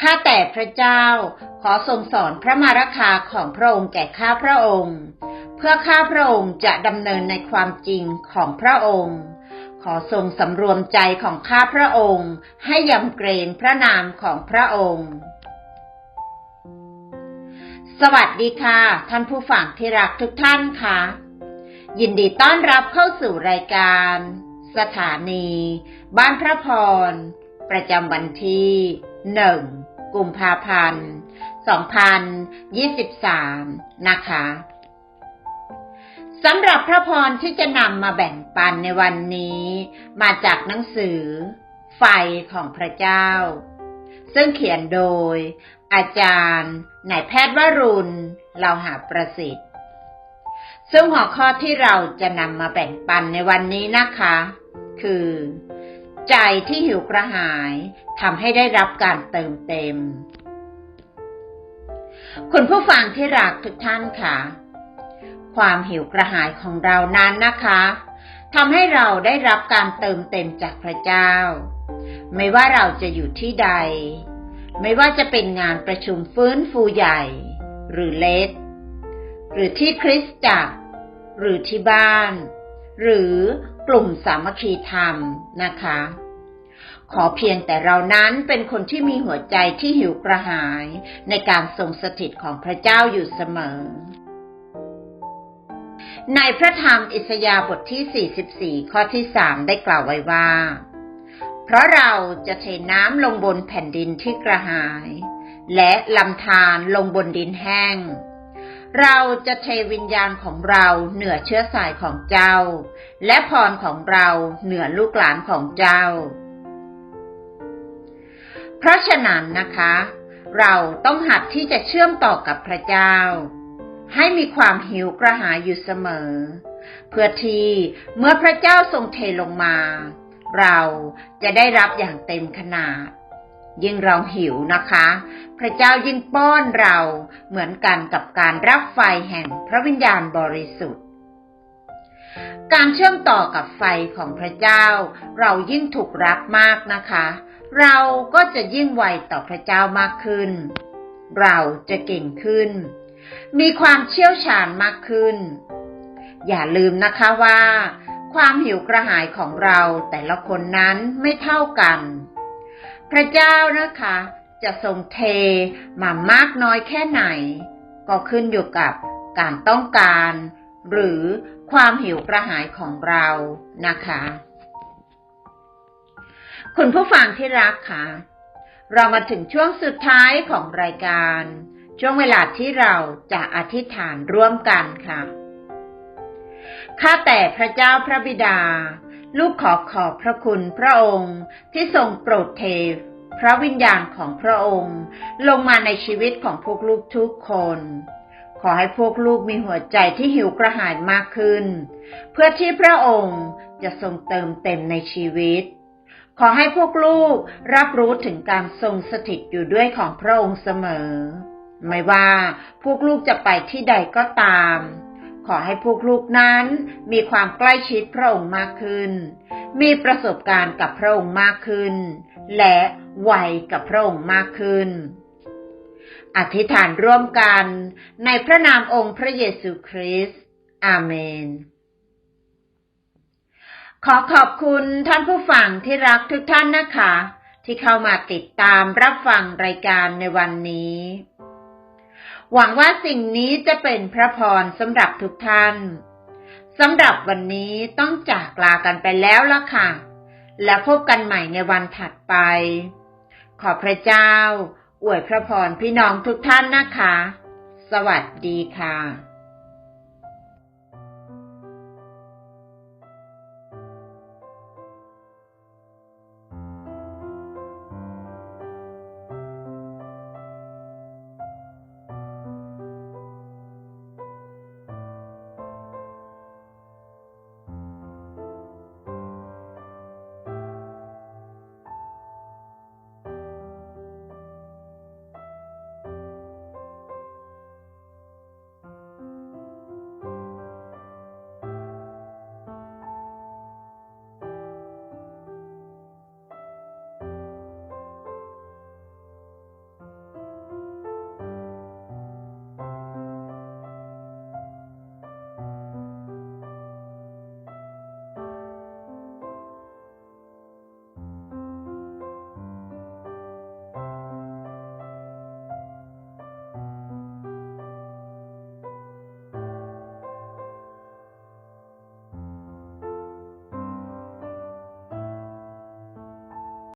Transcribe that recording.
ข้าแต่พระเจ้า ขอทรงสอนพระมารคาของพระองค์แก่ข้าพระองค์ เพื่อข้าพระองค์จะดำเนินในความจริงของพระองค์ ขอทรงสำรวมใจของข้าพระองค์ ให้ยำเกรงพระนามของพระองค์ สวัสดีค่ะ ท่านผู้ฟังที่รักทุกท่านค่ะ ยินดีต้อนรับเข้าสู่รายการ สถานี บ้านพระพร ประจำวันที่หนึ่ง กุมภาพันธ์ 2023 นะคะสำหรับพระพรที่จะนำมาแบ่งปันในวันนี้ มาจากหนังสือ ไฟของพระเจ้า ซึ่งเขียนโดย อาจารย์นายแพทย์วรุณเราหาประสิทธิ์ ซึ่งหัวข้อที่เราจะนำมาแบ่งปันในวันนี้นะคะ คือ ใจที่หิวกระหายทำให้ได้รับการเติมเต็ม คุณผู้ฟังที่รักทุกท่านค่ะ ความหิวกระหายของเรานั้นนะคะทำให้เราได้รับการเติมเต็มจากพระเจ้า ไม่ว่าเราจะอยู่ที่ใด ไม่ว่าจะเป็นงานประชุมฟื้นฟูใหญ่ หรือเล็ก หรือที่คริสตจักร หรือที่บ้าน หรือกลุ่มสามัคคีธรรมนะคะ ขอเพียงแต่เรานั้นเป็นคนที่มีหัวใจที่หิวกระหาย ในการทรงสถิตของพระเจ้าอยู่เสมอ ในพระธรรมอิสยาห์บทที่ 44 ข้อที่ 3 ได้กล่าวไว้ว่า เพราะเราจะเทน้ำลงบนแผ่นดินที่กระหาย และลำธารลงบนดินแห้งเราจะเทวิญญาณของเราเหนือเชื้อสายของเจ้า และพรของเราเหนือลูกหลานของเจ้า เพราะฉะนั้นนะคะ เราต้องหัดที่จะเชื่อมต่อกับพระเจ้า ให้มีความหิวกระหายอยู่เสมอ เพื่อที่เมื่อพระเจ้าทรงเทลงมา เราจะได้รับอย่างเต็มขนาด ยิ่งเราหิวนะคะ พระเจ้ายิ่งป้อนเราเหมือนกันกับการรับไฟแห่งพระวิญญาณบริสุทธิ์การเชื่อมต่อกับไฟของพระเจ้า เรายิ่งถูกรักมากนะคะ เราก็จะยิ่งไวต่อพระเจ้ามากขึ้น เราจะเก่งขึ้น มีความเชี่ยวชาญมากขึ้น อย่าลืมนะคะว่า ความหิวกระหายของเราแต่ละคนนั้นไม่เท่ากัน พระเจ้านะคะ จะทรงเทมามากน้อยแค่ไหน ก็ขึ้นอยู่กับการต้องการ หรือความหิวกระหายของเรานะคะ คุณผู้ฟังที่รักค่ะ เรามาถึงช่วงสุดท้ายของรายการ ช่วงเวลาที่เราจะอธิษฐานร่วมกันค่ะ ข้าแต่พระเจ้าพระบิดา ลูกขอขอบพระคุณพระองค์ที่ทรงโปรดเทพระวิญญาณของพระองค์ ลงมาในชีวิตของพวกลูกทุกคน ขอให้พวกลูกมีหัวใจที่หิวกระหายมากขึ้น เพื่อที่พระองค์จะทรงเติมเต็มในชีวิต ขอให้พวกลูกรับรู้ถึงการทรงสถิตอยู่ด้วยของพระองค์เสมอ ไม่ว่าพวกลูกจะไปที่ใดก็ตาม ขอให้พวกลูกนั้นมีความใกล้ชิดพระองค์มากขึ้น มีประสบการณ์กับพระองค์มากขึ้น และไวกับพระองค์มากขึ้น อธิษฐานร่วมกันในพระนามองค์พระเยซูคริสต์อาเมน ขอขอบคุณท่านผู้ฟังที่รักทุกท่านนะคะ ที่เข้ามาติดตามรับฟังรายการในวันนี้ หวังว่าสิ่งนี้จะเป็นพระพรสำหรับทุกท่านสำหรับวันนี้ต้องจากลากันไปแล้วละค่ะ แล้วพบกันใหม่ในวันถัดไป ขอพระเจ้า อวยพระพรพี่น้องทุกท่านนะคะ สวัสดีค่ะ